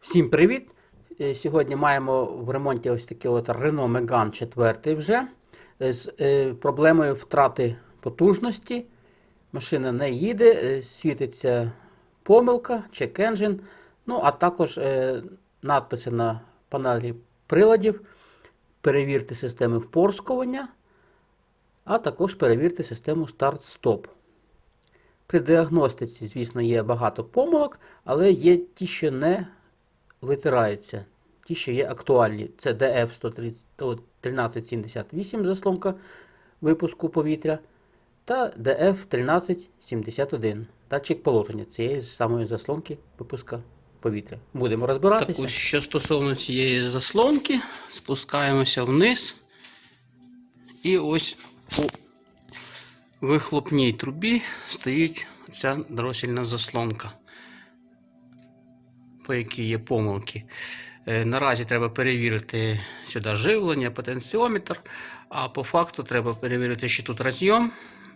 Всім привіт! Е, Сьогодні маємо в ремонті ось такий от Renault Megane 4 вже з е, проблемою втрати потужності. Машина не їде, е, світиться помилка, check engine. Ну, а також е, надписи на панелі приладів. Перевірте системи впорскування, а також перевірте систему старт-стоп. При діагностиці, звісно, є багато помилок, але є ті, що не витираються. Ті, що є актуальні. Це DF 1378 заслонка випуску повітря та DF 1371 датчик положення цієї ж самої заслонки випуска повітря. Будемо розбиратися. Так ось, що стосовно цієї заслонки, спускаємося вниз. І ось у вихлопній трубі стоїть ця дросільна заслонка, по якій є помилки. Е, Наразі треба перевірити сюди живлення, потенціометр, а по факту треба перевірити, що тут розйом,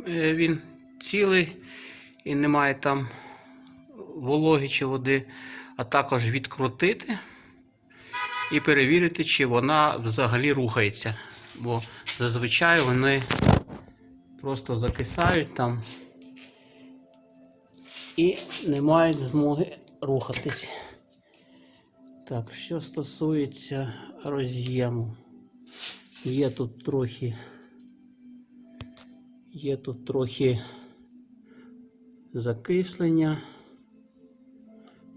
е, він цілий і немає там вологи чи води, а також відкрутити і перевірити, чи вона взагалі рухається. Бо зазвичай вони просто закисають там і не мають змоги рухатись. Так, що стосується роз'єму, є тут трохи, є тут трохи закислення.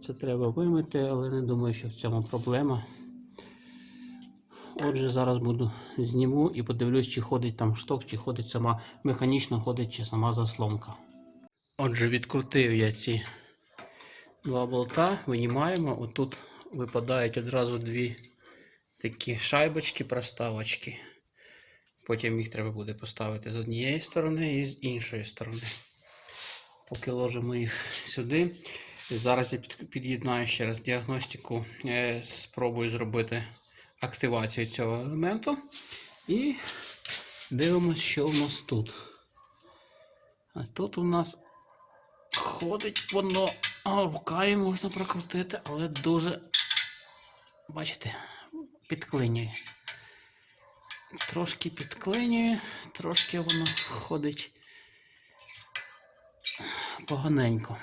Це треба вимити, але не думаю, що в цьому проблема. Отже, зараз буду зніму і подивлюсь, чи ходить там шток, чи ходить сама механічно ходить, чи сама заслонка. Отже, відкрутив я ці два болта, винімаємо. Отут випадають одразу дві такі шайбочки, проставочки. Потім їх треба буде поставити з однієї сторони і з іншої сторони. Поки ложимо їх сюди. Зараз я під'єднаю ще раз діагностику, е, спробую зробити активацію цього елементу. І дивимося, що у нас тут. А тут у нас ходить воно, рукою можна прокрутити, але дуже, бачите, підклинює. Трошки підклинює, трошки воно ходить поганенько.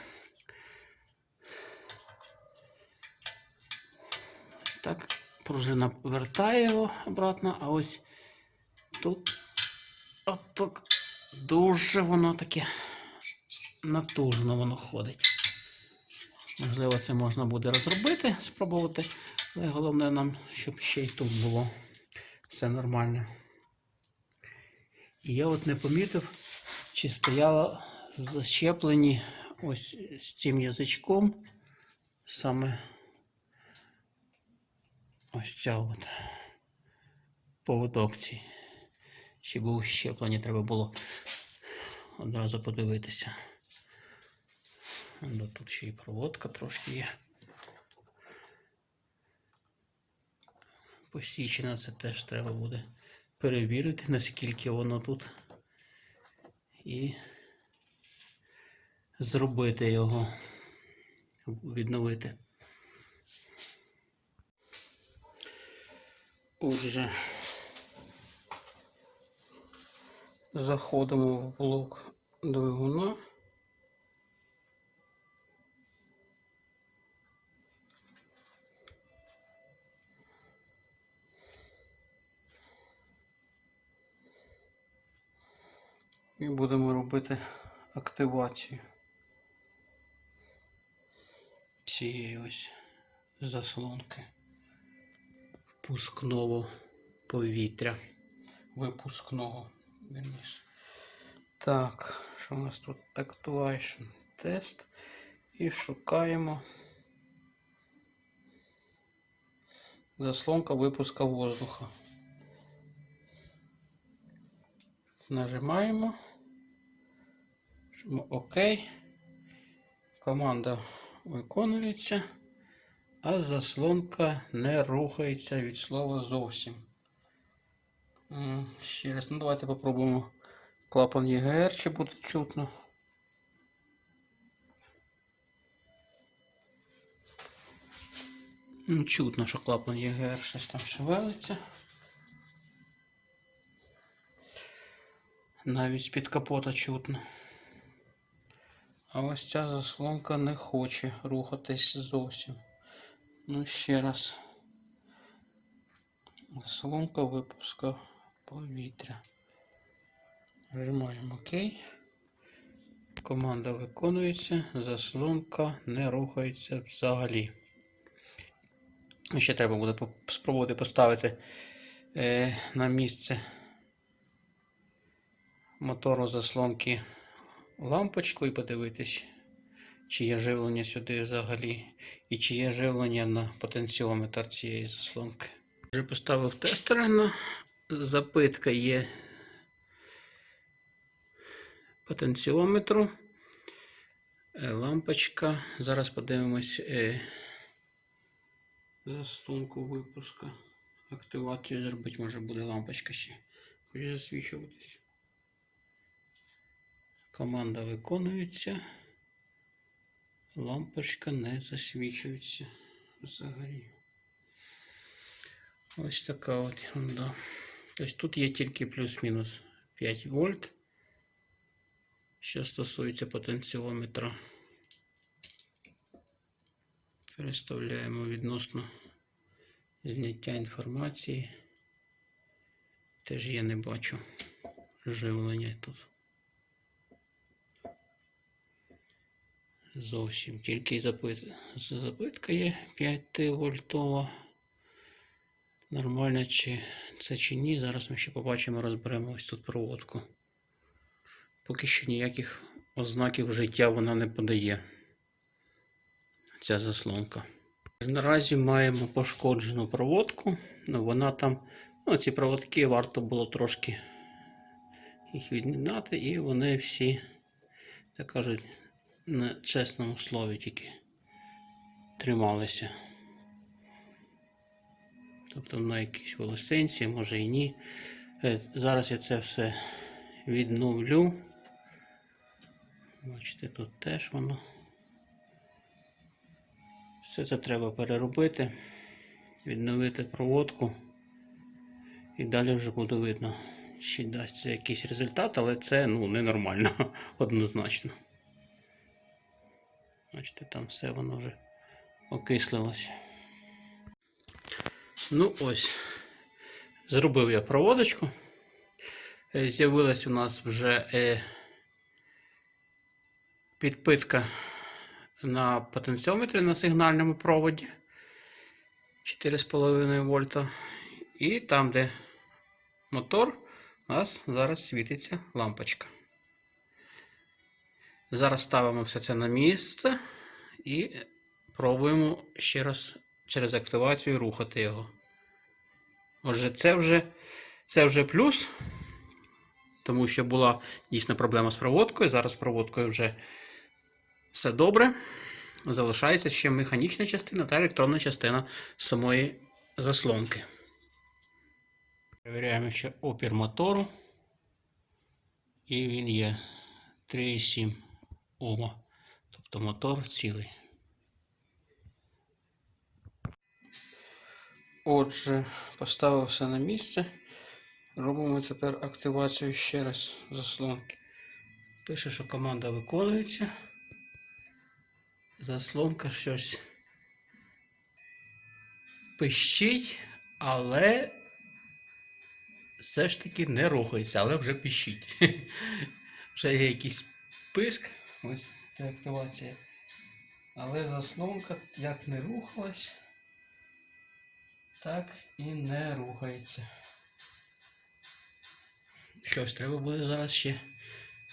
Ось так пружина вертає його обратно, а ось тут отак дуже воно таке натужно воно ходить. Можливо, це можна буде розробити, спробувати, але головне нам, щоб ще й тут було все нормально. І я от не помітив, чи стояло защеплені ось з цим язичком саме ось ця от поводок цей. Чи був щеплені, треба було одразу подивитися. Ну, Тут ще і проводка трошки є. Посічена це теж треба буде перевірити, наскільки воно тут. І зробити його, відновити. Отже, заходимо в блок двигуна. І будемо робити активацію цієї ось заслонки впускного повітря. Випускного вірніше. Так, що у нас тут? Actuation тест. І шукаємо заслонка випуска воздуха. Нажимаємо. Жмемо ОК. Команда виконується, а заслонка не рухається від слова зовсім. Ще раз, ну давайте попробуємо клапан ЄГР, чи буде чутно. Ну, чутно, що клапан ЄГР щось там шевелиться. Навіть з-під капота чутно. А ось ця заслонка не хоче рухатись зовсім. Ну, ще раз. Заслонка випуска повітря. Нажимаємо ОК. Команда виконується, заслонка не рухається взагалі. Ще треба буде спробувати поставити е, на місце мотору заслонки лампочку і подивитись, чи є живлення сюди взагалі, і чи є живлення на потенціометр цієї заслонки. Вже поставив тестер на запитка є потенціометру. Е, Лампочка. Зараз подивимось е, заслонку випуска. Активацію зробити, може буде лампочка ще. Хоче засвічуватись. Команда виконується. Лампочка не засвічується взагалі. Ось така от ерунда. Тобто тут є тільки плюс-мінус 5 вольт. Що стосується потенціометра. Переставляємо відносно зняття інформації. Теж я не бачу живлення тут. Зовсім тільки запит... запитка є 5 вольтова. Нормально чи це чи ні. Зараз ми ще побачимо, розберемо ось тут проводку. Поки що ніяких ознаків життя вона не подає. Ця заслонка. Наразі маємо пошкоджену проводку. Ну, вона там, ну, ці проводки варто було трошки їх відмінати, і вони всі, так кажуть, на чесному слові тільки трималися. Тобто на якійсь волосинці, може і ні. Е, Зараз я це все відновлю. Бачите, тут теж воно. Все це треба переробити, відновити проводку. І далі вже буде видно, чи дасть якийсь результат, але це ну, ненормально, однозначно. Бачите, там все воно вже окислилось. Ну ось, зробив я проводочку. Е, З'явилась у нас вже е, підпитка на потенціометрі на сигнальному проводі 4,5 вольта. І там, де мотор, у нас зараз світиться лампочка. Зараз ставимо все це на місце і пробуємо ще раз через активацію рухати його. Отже, це вже, це вже плюс, тому що була дійсно проблема з проводкою. Зараз з проводкою вже все добре. Залишається ще механічна частина та електронна частина самої заслонки. Перевіряємо ще опір мотору. І він є 3,7 Ома. Тобто мотор цілий. Отже, поставив все на місце. Робимо тепер активацію ще раз заслонки. Пише, що команда виконується. Заслонка щось пищить, але все ж таки не рухається, але вже пищить. Вже є якийсь писк, ось це активація. Але заслонка як не рухалась, так і не рухається. Що ж, треба буде зараз ще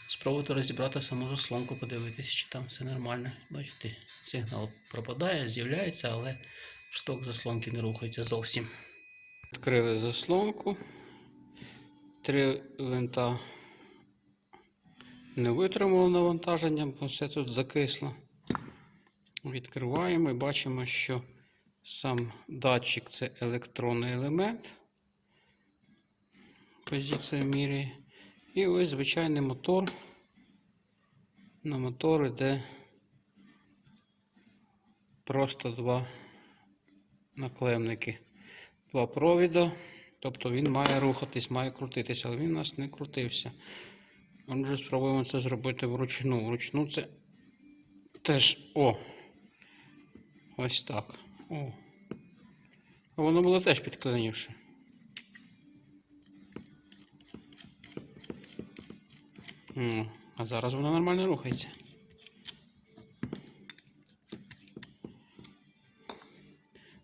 спробувати розібрати саму заслонку, подивитись, чи там все нормально. Бачите, сигнал пропадає, з'являється, але шток заслонки не рухається зовсім. Відкрили заслонку. Три винта не витримало навантаження, бо все тут закисло. Відкриваємо і бачимо, що сам датчик це електронний елемент. Позицію міряє. І ось звичайний мотор. На мотор йде просто два наклемники. Два провіда. Тобто він має рухатись, має крутитися, але він у нас не крутився. Отже, спробуємо це зробити вручну. Вручну це теж о. Ось так. О. Воно було теж підклинивше. М, А зараз воно нормально рухається.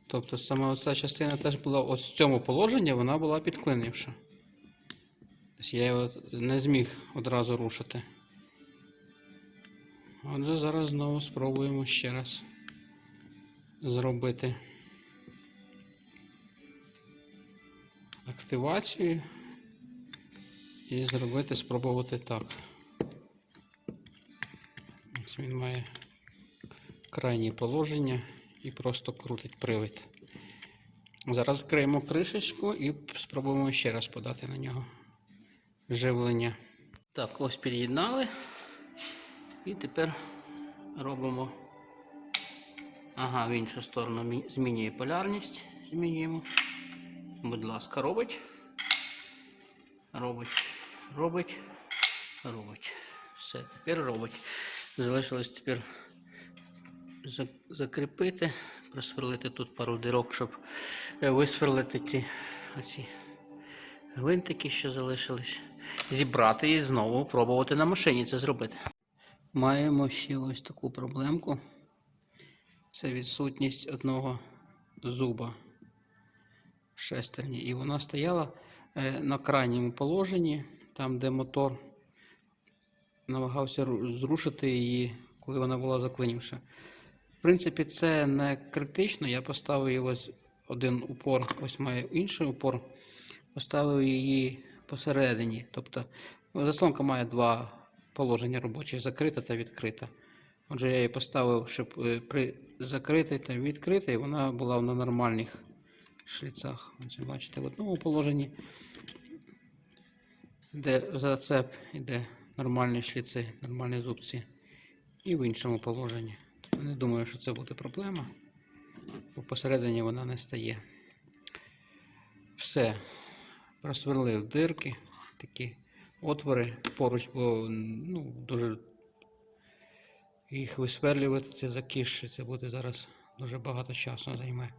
Тобто саме ця частина теж була ось в цьому положенні, вона була підклинивша. Я його не зміг одразу рушити. Отже, зараз знову спробуємо ще раз зробити активацію і зробити, спробувати так. Ось він має крайнє положення і просто крутить привід. Зараз закриємо кришечку і спробуємо ще раз подати на нього живлення. Так, ось під'єднали. І тепер робимо. Ага, в іншу сторону змінює полярність. Змінюємо. Будь ласка, робить. Робить. Робить. Робить. Все, тепер робить. Залишилось тепер закріпити, просверлити тут пару дирок, щоб е, висверлити ті оці гвинтики, що залишились. Зібрати і знову пробувати на машині це зробити. Маємо ще ось таку проблемку. Це відсутність одного зуба шестерні. І вона стояла е, на крайньому положенні, там, де мотор намагався зрушити її, коли вона була заклинівша. В принципі, це не критично. Я поставив ось один упор, ось має інший упор. Поставив її посередині. Тобто заслонка має два положення робочі закрита та відкрита. Отже, я її поставив, щоб е, при закритій та відкритій вона була на нормальних шліцах. Отже, бачите, в одному положенні, де зацеп іде нормальні шліци, нормальні зубці, і в іншому положенні. Тобто не думаю, що це буде проблема, бо посередині вона не стає. Все. Просверлив дирки, такі отвори поруч, бо ну, дуже їх висверлювати, це закисше, це буде зараз дуже багато часу займе.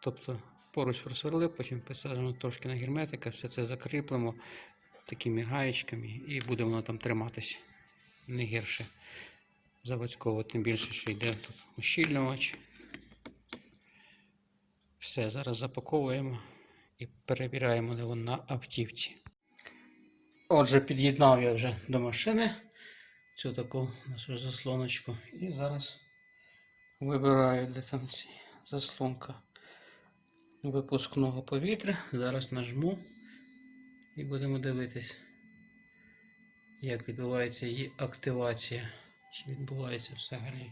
Тобто поруч просверлив, потім посаджено трошки на герметика, все це закріплемо такими гаєчками і буде воно там триматися не гірше заводського, тим більше, що йде тут ущільнювач. Все, зараз запаковуємо і перевіряємо, воно на автівці. Отже, під'єднав я вже до машини цю таку нашу заслоночку. І зараз вибираю, де там ці заслонка випускного повітря. Зараз нажму і будемо дивитись, як відбувається її активація. Чи відбувається взагалі.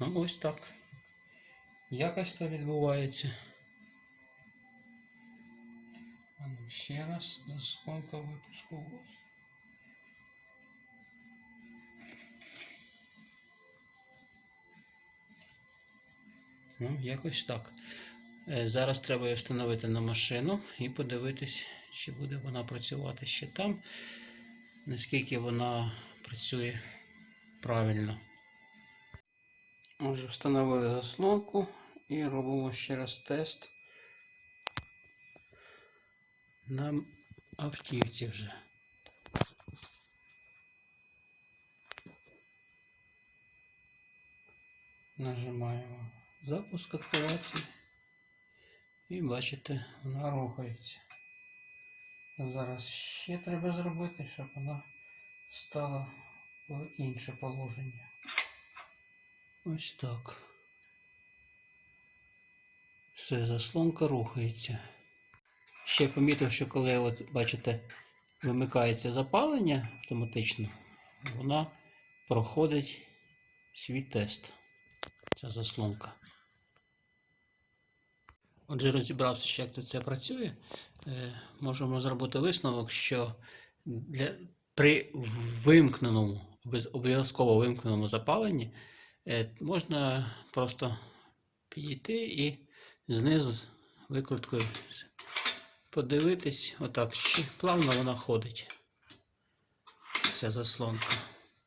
Ну ось так. Якось то відбувається. А ну ще раз заслонка випуску. Ну, якось так. Е, Зараз треба її встановити на машину і подивитись, чи буде вона працювати ще там, наскільки вона працює правильно. Отже, встановили заслонку і робимо ще раз тест на автівці вже. Нажимаємо запуск активації і бачите, вона рухається. Зараз ще треба зробити, щоб вона стала в інше положення. Ось так. Все, заслонка рухається. Ще помітив, що коли от, бачите, вимикається запалення автоматично, вона проходить свій тест. Ця заслонка. Отже, розібрався, як тут це працює. Е, можемо зробити висновок, що для, при вимкненому, обов'язково вимкненому запаленні можна просто підійти і знизу викруткою подивитись, отак, чи плавно вона ходить. Ця заслонка.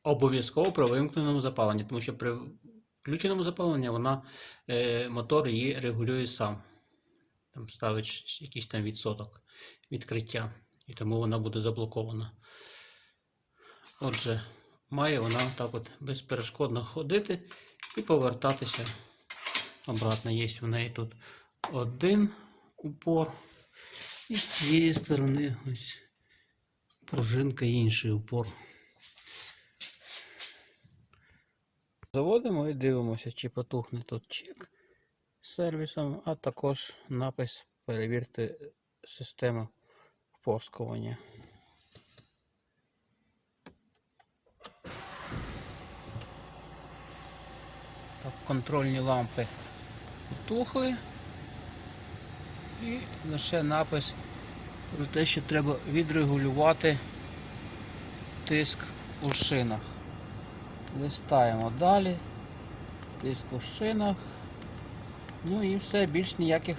Обов'язково при вимкненому запаленні, тому що при включеному запаленні вона, е, мотор її регулює сам. Там ставить якийсь там відсоток відкриття, і тому вона буде заблокована. Отже, має вона так от безперешкодно ходити і повертатися обратно. Є в неї тут один упор. І з цієї сторони ось пружинка інший упор. Заводимо і дивимося, чи потухне тут чек з сервісом, а також напис перевірте систему впорскування. Контрольні лампи потухли. І лише напис про те, що треба відрегулювати тиск у шинах. Листаємо далі. Тиск у шинах. Ну і все, більш ніяких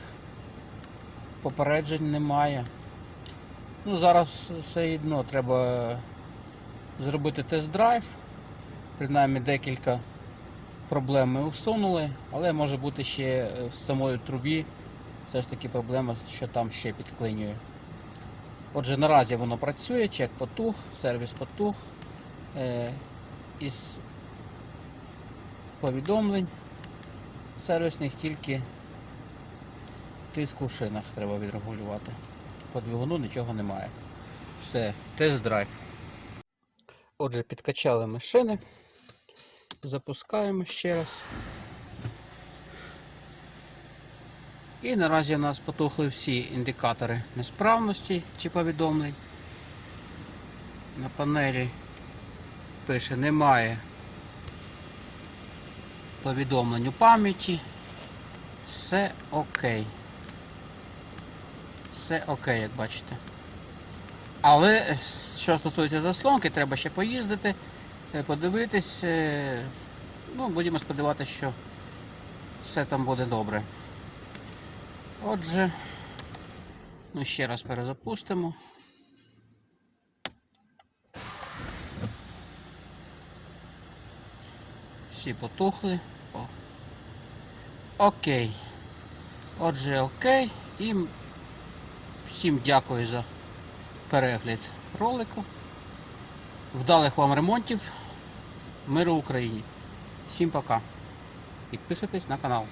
попереджень немає. Ну, зараз все одно треба зробити тест-драйв. Принаймні декілька проблем ми усунули, але може бути ще в самої трубі все ж таки проблема, що там ще підклинює. Отже, наразі воно працює, чек потух, сервіс потух. Е, із повідомлень сервісних тільки тиск у шинах треба відрегулювати. По двигуну нічого немає. Все, тест-драйв. Отже, підкачали ми шини. Запускаємо ще раз. І наразі у нас потухли всі індикатори несправності чи повідомлень. На панелі пише немає повідомлень у пам'яті. Все окей. Все окей, як бачите. Але що стосується заслонки, треба ще поїздити, подивитись. е, Ну, будемо сподіватися, що все там буде добре. Отже, ну ще раз перезапустимо. Всі потухли. О. Окей. Отже, окей. І всім дякую за перегляд ролику. Вдалих вам ремонтів. Миру Україні. Всім пока. Підписуйтесь на канал.